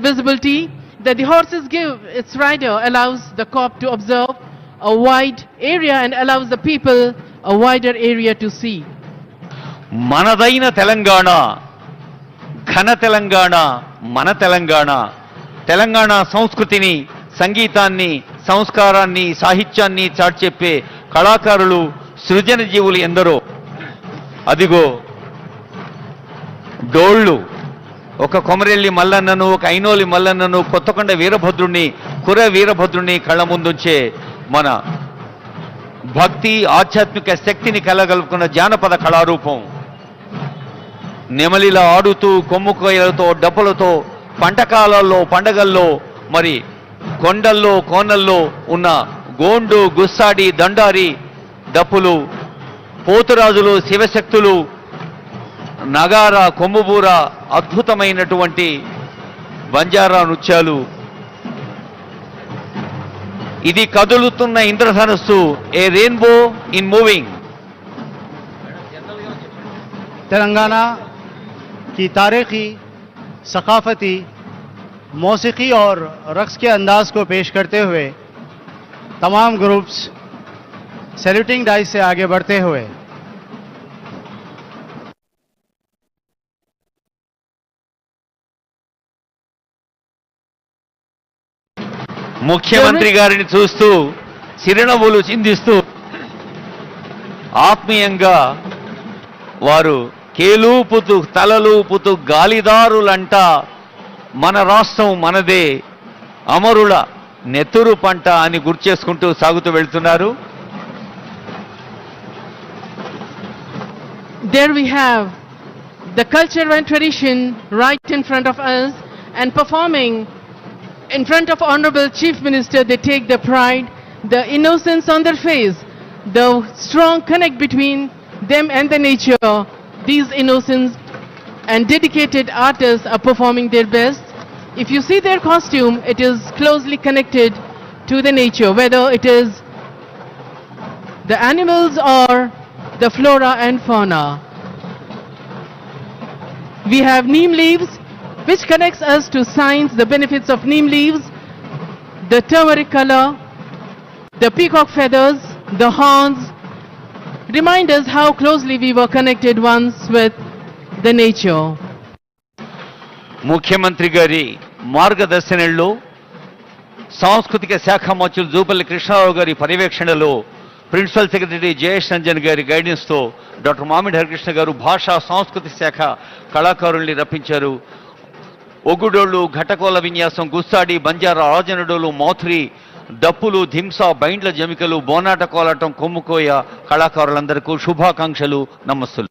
visibility that the horses give its rider allows the cop to observe a wide area and allows the people a wider area to see. మనదైన Telangana ఘన తెలంగాణ మన తెలంగాణ తెలంగాణ సంస్కృతిని సంగీతాన్ని సంస్కారాన్ని సాహిత్యాన్ని చాటిచెప్పే కళాకారులు సృజనజీవులు ఎందరో అదిగో డోళ్ళు ఒక కొమరెల్లి మల్లన్నను ఒక ఐనోలి మల్లన్నను కొత్తకొండ వీరభద్రుణ్ణి కుర వీరభద్రుణ్ణి కళ్ళ ముందుంచే మన భక్తి ఆధ్యాత్మిక శక్తిని కలగలుపుకున్న జానపద కళారూపం. నెమలిలా ఆడుతూ కొమ్ముకోయలతో డబ్బులతో పంటకాలాల్లో పండగల్లో మరి కొండల్లో కోనల్లో ఉన్న గోండు గుస్సాడి దండారి డప్పులు పోతురాజులు శివశక్తులు నగార కొమ్ముబూర అద్భుతమైనటువంటి బంజారా నృత్యాలు ఇది కదులుతున్న ఇంద్రధనుస్సు a rainbow in moving Telangana की तारीखी सकाफती मौसीकी और रक्स के अंदाज को पेश करते हुए तमाम ग्रुप्स सैल्यूटिंग डाइस से आगे बढ़ते हुए ముఖ్యమంత్రి గారిని చూస్తూ చిరునవ్వులు చిందిస్తూ ఆత్మీయంగా వారు కేలూపుతూ తలలూపుతూ గాలిదారులంట మన రాష్ట్రం మనదే అమరుల నెత్తురు పంట అని గుర్తు చేసుకుంటూ సాగుతూ వెళ్తున్నారు. There we have the culture and tradition right in front of us and performing in front of Honorable Chief Minister, they take the pride, the innocence on their face, the strong connect between them and the nature. These innocents and dedicated artists are performing their best. If you see their costume, it is closely connected to the nature, whether it is the animals or the flora and fauna. We have neem leaves, which connects us to science, the benefits of neem leaves, the turmeric color, the peacock feathers, the horns, remind us how closely we were connected once with the nature. ముఖ్యమంత్రి గారి మార్గదర్శనంలో సాంస్కృతిక శాఖ మంత్రులు జూపల్లి కృష్ణారావు గారి పర్యవేక్షణలో principal secretary Jayesh Ranjan గారి గైడెన్స్తో doctor మామిడి హరికృష్ణ గారు భాషా సాంస్కృతిక శాఖ కళాకారుల్ని రప్పించారు ఒగుడోళ్ళు ఘటకోల విన్యాసం గుస్సాడి బంజారా రాజనడోలు మోథ్రి డప్పులు ధింస బైండ్ల జమికలు బోనాట కోలాటం కొమ్ముకోయ కళాకారులందరికీ శుభాకాంక్షలు నమస్సులు.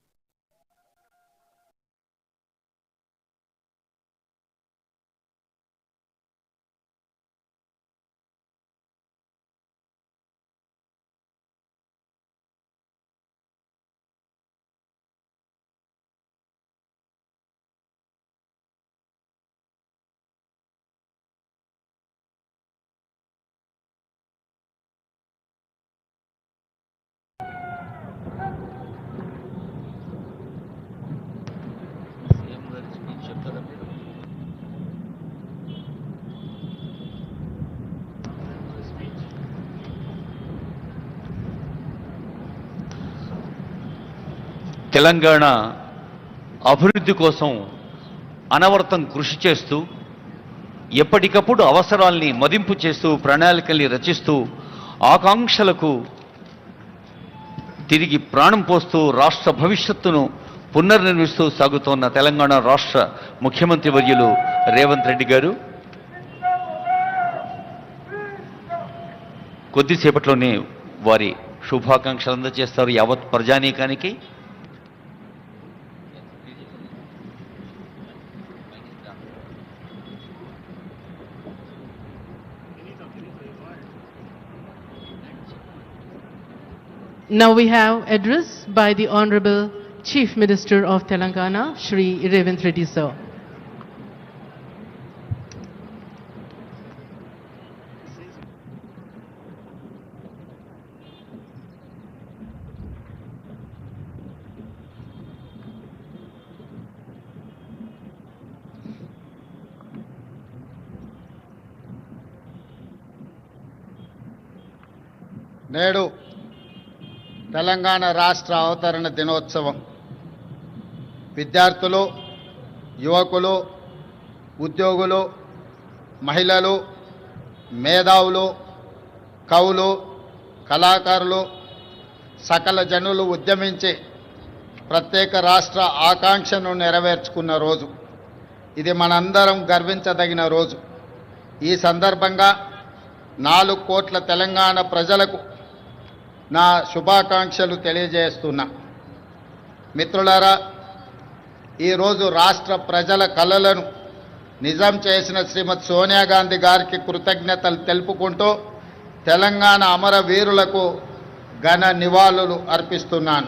తెలంగాణ అభివృద్ధి కోసం అనవరతం కృషి చేస్తూ ఎప్పటికప్పుడు అవసరాల్ని మదింపు చేస్తూ ప్రణాళికల్ని రచిస్తూ ఆకాంక్షలకు తిరిగి ప్రాణం పోస్తూ రాష్ట్ర భవిష్యత్తును పునర్నిర్మిస్తూ సాగుతోన్న తెలంగాణ రాష్ట్ర ముఖ్యమంత్రి వర్యులు రేవంత్ రెడ్డి గారు. కొద్దిసేపట్లోనే వారి శుభాకాంక్షలు అందజేస్తారు యావత్ ప్రజానీకానికి. Now we have address by the Honorable Chief Minister of Telangana, Shri Revanth Reddy sir. నేడు తెలంగాణ రాష్ట్ర అవతరణ దినోత్సవం. విద్యార్థులు యువకులు ఉద్యోగులు మహిళలు మేధావులు కవులు కళాకారులు సకల జనులు ఉద్యమించి ప్రత్యేక రాష్ట్ర ఆకాంక్షను నెరవేర్చుకున్న రోజు. ఇది మనందరం గర్వించదగిన రోజు. ఈ సందర్భంగా నాలుగు కోట్ల తెలంగాణ ప్రజలకు నా శుభాకాంక్షలు తెలియజేస్తున్నా. మిత్రులారా ఈరోజు రాష్ట్ర ప్రజల కళలను నిజం చేసిన శ్రీమతి సోనియా గాంధీ గారికి కృతజ్ఞతలు తెలుపుకుంటూ తెలంగాణ అమరవీరులకు ఘన నివాళులు అర్పిస్తున్నాను.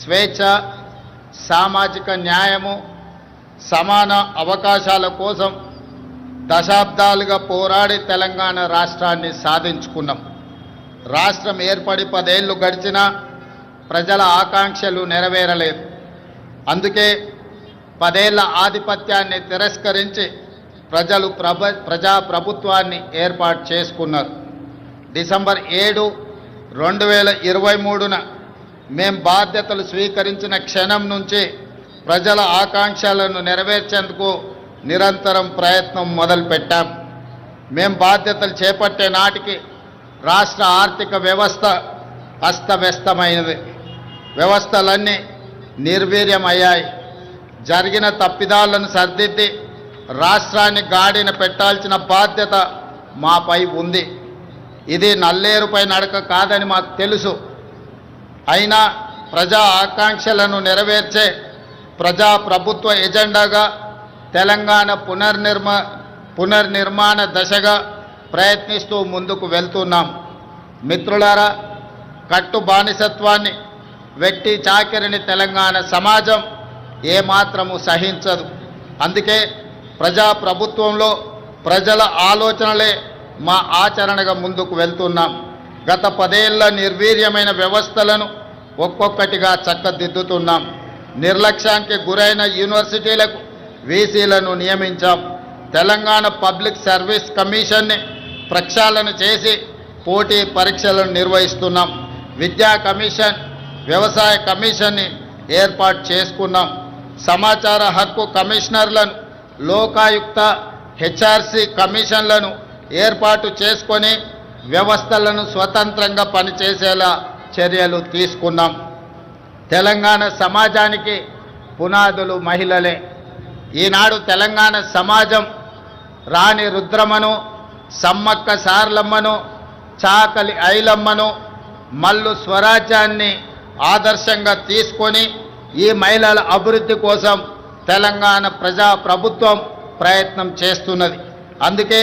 స్వేచ్ఛ సామాజిక న్యాయము సమాన అవకాశాల కోసం దశాబ్దాలుగా పోరాడి తెలంగాణ రాష్ట్రాన్ని సాధించుకున్నాం. రాష్ట్రం ఏర్పడి పదేళ్ళు గడిచినా ప్రజల ఆకాంక్షలు నెరవేరలేదు. అందుకే పదేళ్ళ ఆధిపత్యాన్ని తిరస్కరించి ప్రజలు ప్రభ ప్రజా ప్రభుత్వాన్ని ఏర్పాటు చేసుకున్నారు. డిసెంబర్ ఏడు రెండు వేల ఇరవై మూడున మేం బాధ్యతలు స్వీకరించిన క్షణం నుంచి ప్రజల ఆకాంక్షలను నెరవేర్చేందుకు నిరంతరం ప్రయత్నం మొదలుపెట్టాం. మేం బాధ్యతలు చేపట్టే నాటికి రాష్ట్ర ఆర్థిక వ్యవస్థ అస్తవ్యస్తమైనది. వ్యవస్థలన్నీ నిర్వీర్యమయ్యాయి. జరిగిన తప్పిదాలను సర్దిద్ది రాష్ట్రాన్ని గాడిన పెట్టాల్సిన బాధ్యత మాపై ఉంది. ఇది నల్లేరుపై నడక కాదని మాకు తెలుసు. అయినా ప్రజా ఆకాంక్షలను నెరవేర్చే ప్రజా ప్రభుత్వ ఎజెండాగా తెలంగాణ పునర్నిర్మ పునర్నిర్మాణ దశగా ప్రయత్నిస్తూ ముందుకు వెళ్తున్నాం. మిత్రులారా కట్టు బానిసత్వాన్ని వెట్టి చాకిరిని తెలంగాణ సమాజం ఏమాత్రము సహించదు. అందుకే ప్రజా ప్రభుత్వంలో ప్రజల ఆలోచనలే మా ఆచరణగా ముందుకు వెళ్తున్నాం. గత పదేళ్ళ నిర్వీర్యమైన వ్యవస్థలను ఒక్కొక్కటిగా చక్కదిద్దుతున్నాం. నిర్లక్ష్యానికి గురైన యూనివర్సిటీలకు వీసీలను నియమించాం. తెలంగాణ పబ్లిక్ సర్వీస్ కమిషన్ని ప్రక్షాళన చేసి పోటీ పరీక్షలను నిర్వహిస్తున్నాం. విద్యా కమిషన్ వ్యవసాయ కమిషన్ని ఏర్పాటు చేసుకున్నాం. సమాచార హక్కు కమిషనర్లను లోకాయుక్త హెచ్ఆర్సి కమిషన్లను ఏర్పాటు చేసుకొని వ్యవస్థలను స్వతంత్రంగా పనిచేసేలా చర్యలు తీసుకున్నాం. తెలంగాణ సమాజానికి పునాదులు మహిళలే. ఈనాడు తెలంగాణ సమాజం రాణి రుద్రమను సమ్మక్క సార్లమ్మను చాకలి ఐలమ్మను మల్లు స్వరాజ్యాన్ని ఆదర్శంగా తీసుకొని ఈ మహిళల అభివృద్ధి కోసం తెలంగాణ ప్రజా ప్రభుత్వం ప్రయత్నం చేస్తున్నది. అందుకే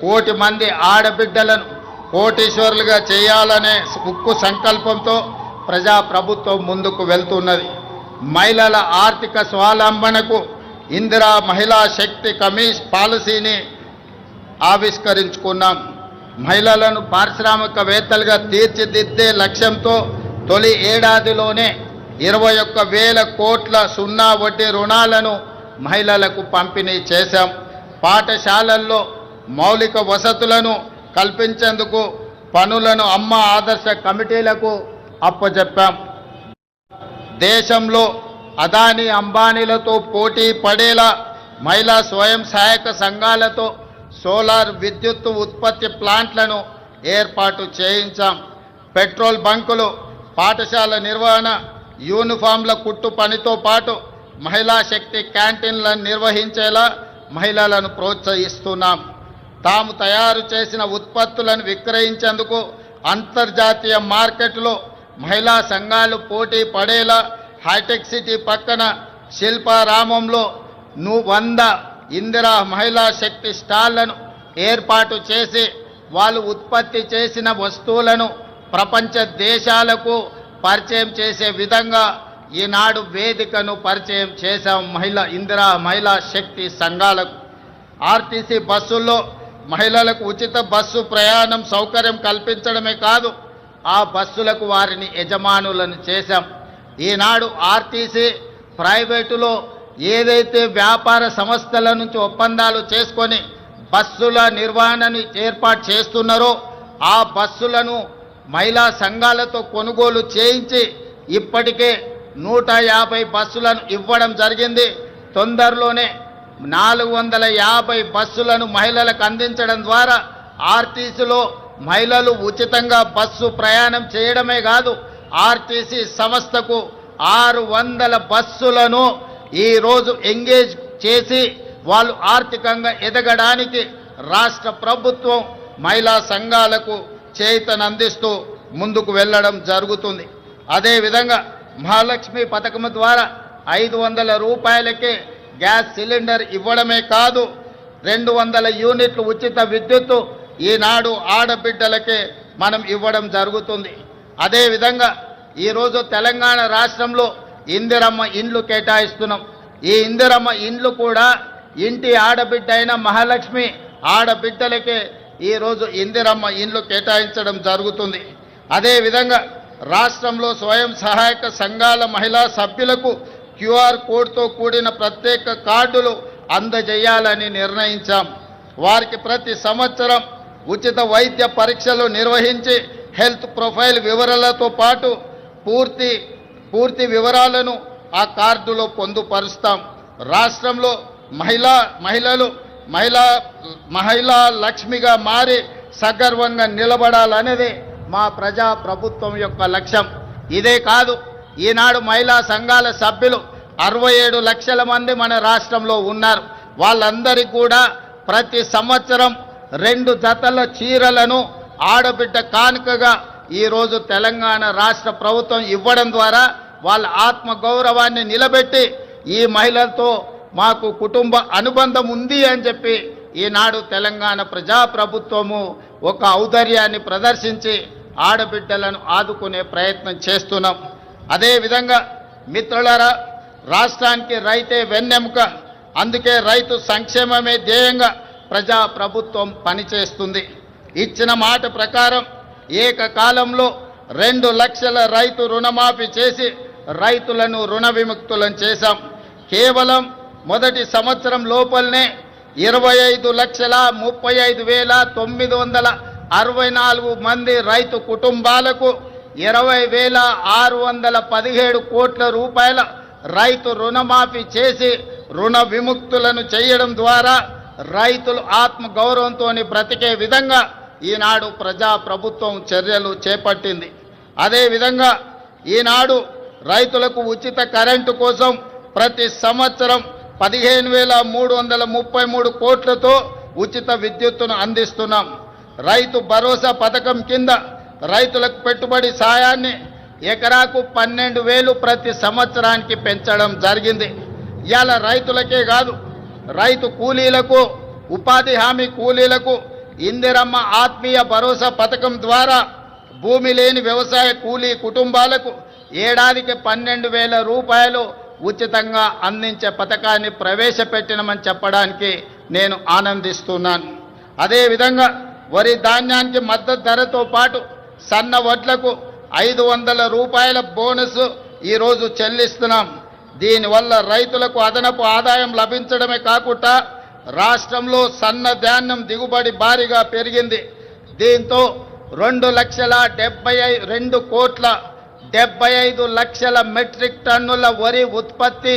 కోటి మంది ఆడబిడ్డలను కోటీశ్వరులుగా చేయాలనే ఉక్కు సంకల్పంతో ప్రజా ప్రభుత్వం ముందుకు వెళ్తున్నది. మహిళల ఆర్థిక స్వావలంబనకు ఇందిరా మహిళా శక్తి కమిష్ పాలసీని ఆవిష్కరించుకున్నాం. మహిళలను పారిశ్రామికవేత్తలుగా తీర్చిదిద్దే లక్ష్యంతో తొలి ఏడాదిలోనే ఇరవై ఒక్క వేల కోట్ల సున్నా వడ్డీ రుణాలను మహిళలకు పంపిణీ చేశాం. పాఠశాలల్లో మౌలిక వసతులను కల్పించేందుకు పనులను అమ్మ ఆదర్శ కమిటీలకు అప్పచెప్పాం దేశంలో అదానీ అంబానీలతో పోటీ పడేలా మహిళా స్వయం సహాయక సంఘాలతో సోలార్ విద్యుత్ ఉత్పత్తి ప్లాంట్లను ఏర్పాటు చేయించాం. పెట్రోల్ బంకులు పాఠశాల నిర్వహణ యూనిఫామ్ల కుట్టు పనితో పాటు మహిళా శక్తి క్యాంటీన్లను నిర్వహించేలా మహిళలను ప్రోత్సహిస్తున్నాం. తాము తయారు చేసిన ఉత్పత్తులను విక్రయించేందుకు అంతర్జాతీయ మార్కెట్లో మహిళా సంఘాలు పోటీ పడేలా హైటెక్ సిటీ పక్కన శిల్పారామంలో ను వంద ఇందిరా మహిళా శక్తి స్టాళ్ళను ఏర్పాటు చేసి వాళ్ళు ఉత్పత్తి చేసిన వస్తువులను ప్రపంచ దేశాలకు పరిచయం చేసే విధంగా ఈనాడు వేదికను పరిచయం చేశాం మహిళ ఇందిరా మహిళా శక్తి సంఘాలకు. ఆర్టీసీ బస్సుల్లో మహిళలకు ఉచిత బస్సు ప్రయాణం సౌకర్యం కల్పించడమే కాదు ఆ బస్సులకు వారిని యజమానులను చేశాం. ఈనాడు ఆర్టీసీ ప్రైవేటులో ఏదైతే వ్యాపార సంస్థల నుంచి ఒప్పందాలు చేసుకొని బస్సుల నిర్వహణని ఏర్పాటు చేస్తున్నారో ఆ బస్సులను మహిళా సంఘాలతో కొనుగోలు చేయించి ఇప్పటికే నూట యాభై బస్సులను ఇవ్వడం జరిగింది. తొందరలోనే నాలుగు వందల యాభై బస్సులను మహిళలకు అందించడం ద్వారా ఆర్టీసీలో మహిళలు ఉచితంగా బస్సు ప్రయాణం చేయడమే కాదు ఆర్టీసీ సంస్థకు ఆరు వందల బస్సులను ఈరోజు ఎంగేజ్ చేసి వాళ్ళు ఆర్థికంగా ఎదగడానికి రాష్ట్ర ప్రభుత్వం మహిళా సంఘాలకు చేతనందిస్తూ ముందుకు వెళ్ళడం జరుగుతుంది. అదేవిధంగా మహాలక్ష్మి పథకం ద్వారా ఐదు వందల రూపాయలకే గ్యాస్ సిలిండర్ ఇవ్వడమే కాదు రెండు వందల యూనిట్లు ఉచిత విద్యుత్తు ఈనాడు ఆడబిడ్డలకే మనం ఇవ్వడం జరుగుతుంది. అదేవిధంగా ఈరోజు తెలంగాణ రాష్ట్రంలో ఇందిరమ్మ ఇండ్లు కేటాయిస్తున్నాం. ఈ ఇందిరమ్మ ఇండ్లు కూడా ఇంటి ఆడబిడ్డ అయిన మహాలక్ష్మి ఆడబిడ్డలకే ఈరోజు ఇందిరమ్మ ఇండ్లు కేటాయించడం జరుగుతుంది. అదేవిధంగా రాష్ట్రంలో స్వయం సహాయక సంఘాల మహిళా సభ్యులకు క్యూఆర్ కోడ్తో కూడిన ప్రత్యేక కార్డులు అందజేయాలని నిర్ణయించాం. వారికి ప్రతి సంవత్సరం ఉచిత వైద్య పరీక్షలు నిర్వహించి హెల్త్ ప్రొఫైల్ వివరాలతో పాటు పూర్తి పూర్తి వివరాలను ఆ కార్డులో పొందుపరుస్తాం. రాష్ట్రంలో మహిళా మహిళలు మహిళా మహిళా లక్ష్మిగా మారి సగర్వంగా నిలబడాలనేది మా ప్రజా ప్రభుత్వం యొక్క లక్ష్యం. ఇదే కాదు ఈనాడు మహిళా సంఘాల సభ్యులు అరవై ఏడు లక్షల మంది మన రాష్ట్రంలో ఉన్నారు. వాళ్ళందరికీ కూడా ప్రతి సంవత్సరం రెండు జతల చీరలను ఆడబిడ్డ కానుకగా ఈరోజు తెలంగాణ రాష్ట్ర ప్రభుత్వం ఇవ్వడం ద్వారా వాళ్ళ ఆత్మ గౌరవాన్ని నిలబెట్టి ఈ మహిళలతో మాకు కుటుంబ అనుబంధం ఉంది అని చెప్పి ఈనాడు తెలంగాణ ప్రజాప్రభుత్వము ఒక ఔదర్యాన్ని ప్రదర్శించి ఆడబిడ్డలను ఆదుకునే ప్రయత్నం చేస్తున్నాం. అదేవిధంగా మిత్రులరా రాష్ట్రానికి రైతే వెన్నెముక అందుకే రైతు సంక్షేమమే ధ్యేయంగా ప్రజా ప్రభుత్వం పనిచేస్తుంది. ఇచ్చిన మాట ప్రకారం ఏకకాలంలో రెండు లక్షల రైతు రుణమాఫీ చేసి రైతులను రుణ విముక్తులను చేశాం. కేవలం మొదటి సంవత్సరం లోపలనే ఇరవై ఐదు లక్షల ముప్పై ఐదు వేల తొమ్మిది వందల అరవై నాలుగు మంది రైతు కుటుంబాలకు ఇరవై వేల ఆరు వందల పదిహేడు కోట్ల రూపాయల రైతు రుణమాఫీ చేసి రుణ విముక్తులను చేయడం ద్వారా రైతులు ఆత్మగౌరవంతో బ్రతికే విధంగా ఈనాడు ప్రజా ప్రభుత్వం చర్యలు చేపట్టింది. అదేవిధంగా ఈనాడు రైతులకు ఉచిత కరెంటు కోసం ప్రతి సంవత్సరం పదిహేను వేల మూడు వందల ముప్పై మూడు కోట్లతో ఉచిత విద్యుత్తును అందిస్తున్నాం. రైతు భరోసా పథకం కింద రైతులకు పెట్టుబడి సాయాన్ని ఎకరాకు పన్నెండు వేలు ప్రతి సంవత్సరానికి పెంచడం జరిగింది. ఇవాళ రైతులకే కాదు రైతు కూలీలకు ఉపాధి హామీ కూలీలకు ఇందిరమ్మ ఆత్మీయ భరోసా పథకం ద్వారా భూమి లేని వ్యవసాయ కూలీ కుటుంబాలకు ఏడాదికి పన్నెండు వేల రూపాయలు ఉచితంగా అందించే పథకాన్ని ప్రవేశపెట్టినమని చెప్పడానికి నేను ఆనందిస్తున్నాను. అదేవిధంగా వరి ధాన్యానికి మద్దతు ధరతో పాటు సన్న వడ్లకు ఐదు వందల రూపాయల బోనస్ ఈరోజు చెల్లిస్తున్నాం. దీనివల్ల రైతులకు అదనపు ఆదాయం లభించడమే కాకుండా రాష్ట్రంలో సన్న ధాన్యం దిగుబడి భారీగా పెరిగింది. దీంతో రెండు లక్షల డెబ్బై రెండు కోట్ల డెబ్బై ఐదు లక్షల మెట్రిక్ టన్నుల వరి ఉత్పత్తి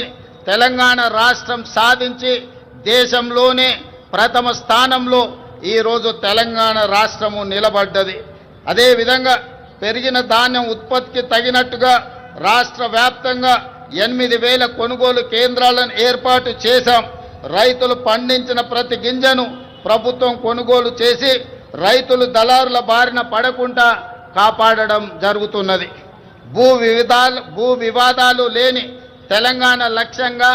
తెలంగాణ రాష్ట్రం సాధించి దేశంలోనే ప్రథమ స్థానంలో ఈరోజు తెలంగాణ రాష్ట్రము నిలబడ్డది. అదేవిధంగా పెరిగిన ధాన్యం ఉత్పత్తికి తగినట్టుగా రాష్ట్ర వ్యాప్తంగా ఎనిమిది వేల కొనుగోలు కేంద్రాలను ఏర్పాటు చేశాం. రైతులు పండించిన ప్రతి గింజను ప్రభుత్వం కొనుగోలు చేసి రైతులు దళారుల బారిన పడకుండా కాపాడడం జరుగుతున్నది. భూ వివిధాలు భూ వివాదాలు లేని తెలంగాణ లక్ష్యంగా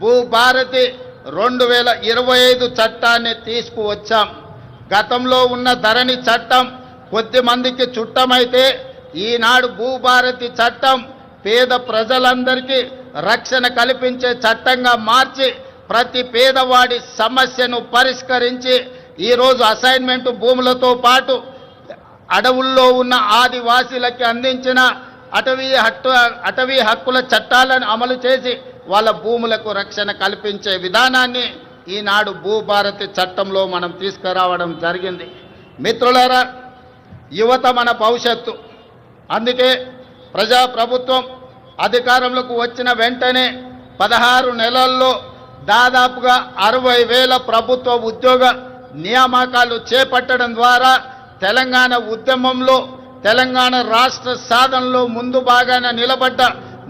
భూభారతి రెండు వేల ఇరవై ఐదు చట్టాన్ని తీసుకువచ్చాం. గతంలో ఉన్న ధరణి చట్టం కొద్ది మందికి చుట్టమైతే ఈనాడు భూభారతి చట్టం పేద ప్రజలందరికీ రక్షణ కల్పించే చట్టంగా మార్చి ప్రతి పేదవాడి సమస్యను పరిష్కరించి ఈరోజు అసైన్మెంట్ భూములతో పాటు అడవుల్లో ఉన్న ఆదివాసీలకి అందించిన అటవీ హక్కు అటవీ హక్కుల చట్టాలను అమలు చేసి వాళ్ళ భూములకు రక్షణ కల్పించే విధానాన్ని ఈనాడు భూభారతి చట్టంలో మనం తీసుకురావడం జరిగింది. మిత్రులారా యువత మన భవిష్యత్తు. అందుకే ప్రజాప్రభుత్వం అధికారంలోకి వచ్చిన వెంటనే పదహారు నెలల్లో దాదాపుగా అరవై వేల ప్రభుత్వ ఉద్యోగ నియామకాలు చేపట్టడం ద్వారా తెలంగాణ ఉద్యమంలో తెలంగాణ రాష్ట్ర సాధనలో ముందు భాగాన నిలబడ్డ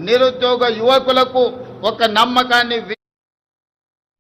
నిరుద్యోగ యువకులకు ఒక నమ్మకాన్ని